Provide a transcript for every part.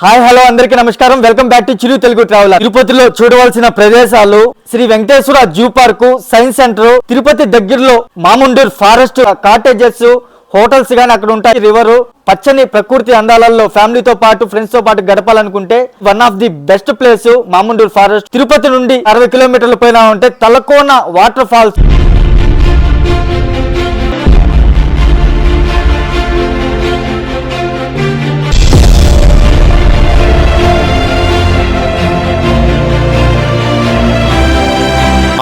Hi hello అందరికీ నమస్కారం. Welcome back to Chiru Telugu traveller తిరుపతిలో చూడవలసిన ప్రదేశాలు Sri Venkateswara zoo park science centre Tirupati దగ్గరలో మాముండూర్ ఫారెస్ట్ కాటేజెస్ హోటల్స్ గాని అక్కడ ఉంటాయి. రివర్ పచ్చని ప్రకృతి అందాలలో ఫ్యామిలీతో పాటు ఫ్రెండ్స్తో పాటు గడపాలనుకుంటే one of the best place Mamandur forest. Tirupati నుండి అరవై కిలోమీటర్ల పైన ఉంటే తలకోన వాటర్ ఫాల్స్.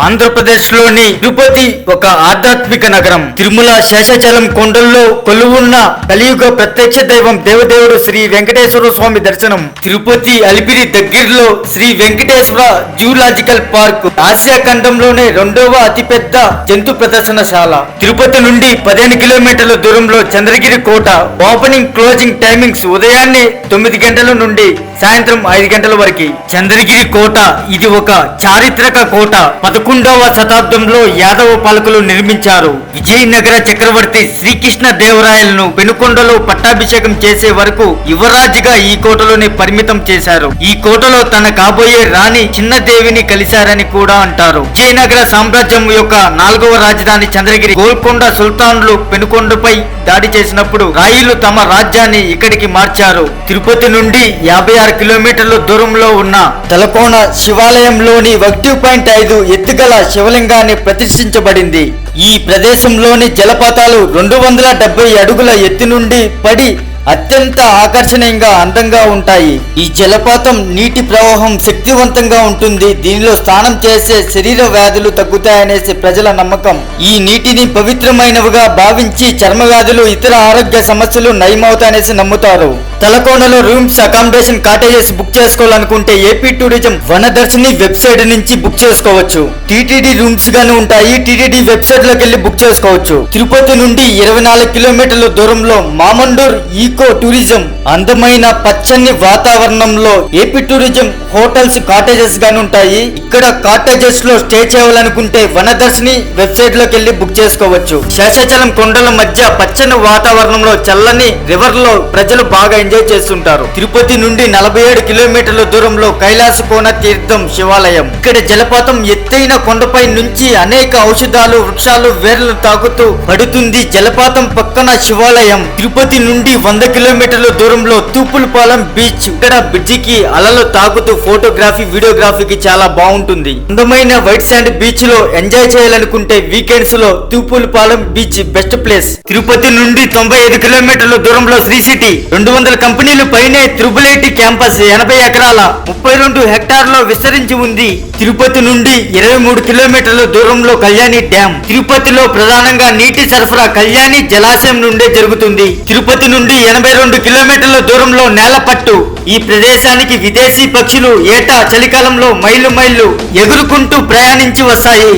ఆంధ్రప్రదేశ్లోని తిరుపతి ఒక ఆధ్యాత్మిక నగరం. తిరుమల శేషాచలం కొండల్లో కొలువున్న కలియుగ ప్రత్యక్ష దైవం దేవదేవుడు శ్రీ వెంకటేశ్వర స్వామి దర్శనం. తిరుపతి అలిపిరి దగ్గరలో Sri Venkateswara zoological park. Asia ఖండంలోనే రెండవ అతిపెద్ద జంతు ప్రదర్శనశాల. తిరుపతి నుండి పదిహేను కిలోమీటర్ల దూరంలో చంద్రగిరి కోట ఓపెనింగ్ క్లోజింగ్ టైమింగ్స్ ఉదయాన్నే తొమ్మిది గంటల నుండి సాయంత్రం ఐదు గంటల వరకు చంద్రగిరి కోట ఇది ఒక చారిత్రక కోట. పదకొండవ శతాబ్దంలో యాదవ పాలకులు నిర్మించారు. విజయనగర చక్రవర్తి శ్రీకృష్ణ దేవరాయలను పెనుకొండలో పట్టాభిషేకం చేసే వరకు యువరాజుగా ఈ కోటలోనే పరిమితం చేశారు. ఈ కోటలో తన కాబోయే రాణి చిన్నదేవిని కలిశారని కూడా అంటారు. విజయనగర సామ్రాజ్యం యొక్క నాలుగవ రాజధాని చంద్రగిరి గోల్కొండ సుల్తాన్లు పెనుకొండపై దాడి చేసినప్పుడు రాయిలు తమ రాజ్యాన్ని ఇక్కడికి మార్చారు. తిరుపతి నుండి యాభై ఆరు కిలోమీటర్ల దూరంలో ఉన్న తలకోన శివాలయంలోని ఒకటి పాయింట్ ఐదు ఎత్తుగల శివలింగాన్ని ప్రతిష్ఠించబడింది. ఈ ప్రదేశంలోని జలపాతాలు రెండు వందల డెబ్బై అడుగుల ఎత్తు నుండి పడి అత్యంత ఆకర్షణీయంగా అందంగా ఉంటాయి. ఈ జలపాతం నీటి ప్రవాహం శక్తివంతంగా ఉంటుంది. దీనిలో స్నానం చేసే శరీర వ్యాధులు తగ్గుతాయనేసి ప్రజల నమ్మకం. ఈ నీటిని పవిత్రమైనవిగా భావించి చర్మ వ్యాధులు ఇతర ఆరోగ్య సమస్యలు నయమవుతాయనేసి నమ్ముతారు. తలకోనలో రూమ్స్ అకామిడేషన్ కాటేజెస్ బుక్ చేసుకోవాలనుకుంటే ఏపీ టూరిజం వనదర్శిని వెబ్సైట్ నుంచి బుక్ చేసుకోవచ్చు. టీటీడీ రూమ్స్ గానీ ఉంటాయి. టీటీడీ వెబ్సైట్లోకి వెళ్ళి బుక్ చేసుకోవచ్చు. తిరుపతి నుండి ఇరవై నాలుగు కిలోమీటర్ల దూరంలో మామండూర్ ఈ ఈకో టూరిజం అందమైన పచ్చని వాతావరణంలో ఏపీ టూరిజం హోటల్స్ కాటేజెస్ గాని ఉంటాయి. ఇక్కడ కాటేజెస్లో స్టే చేయాలనుకుంటే వనదర్శిని వెబ్సైట్లోకి వెళ్ళి బుక్ చేసుకోవచ్చు. శేషాచలం కొండల మధ్య పచ్చని వాతావరణంలో చల్లని రివర్లో ప్రజలు బాగా ఎంజాయ్ చేస్తుంటారు. తిరుపతి నుండి నలభై ఏడు కిలోమీటర్ల దూరంలో కైలాస కోన తీర్థం శివాలయం. ఇక్కడ జలపాతం ఎత్తైన కొండపై నుంచి అనేక ఔషధాలు వృక్షాలు వేర్లు తాకుతూ పడుతుంది జలపాతం పక్కన శివాలయం. తిరుపతి నుండి వంద వంద కిలోమీటర్ల దూరంలో తూపులపాలెం బీచ్ ఇక్కడ బ్రిడ్జికి అలలు తాకుతూ ఫోటోగ్రఫీ వీడియోగ్రఫీకి చాలా బాగుంటుంది. అందమైన వైట్ శాండ్ బీచ్లో ఎంజాయ్ చేయాలనుకుంటే వీకెండ్స్లో Thupulapalem beach best place. Tirupati నుండి తొంభై ఐదు కిలోమీటర్ల దూరంలో శ్రీ సిటీ. రెండు వందల కంపెనీలు పైనే త్రిబుల్ ఐటీ క్యాంపస్ ఎనభై ఎకరాల ముప్పై రెండు హెక్టార్లో విస్తరించి ఉంది. తిరుపతి నుండి ఇరవై మూడు కిలోమీటర్ల దూరంలో కళ్యాణి డ్యామ్ తిరుపతిలో ప్రధానంగా నీటి సరఫరా కళ్యాణి జలాశయం నుండే జరుగుతుంది. తిరుపతి నుండి ఎనభై రెండు కిలోమీటర్ల దూరంలో నేలపట్టు. ఈ ప్రదేశానికి విదేశీ పక్షులు ఏటా చలికాలంలో మైలు మైళ్ళు ఎగురుకుంటూ ప్రయాణించి వస్తాయి.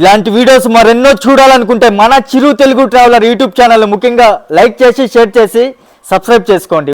ఇలాంటి వీడియోస్ మరెన్నో చూడాలనుకుంటే మన Chiru Telugu traveller YouTube channel ముఖ్యంగా లైక్ చేసి షేర్ చేసి సబ్స్క్రైబ్ చేసుకోండి.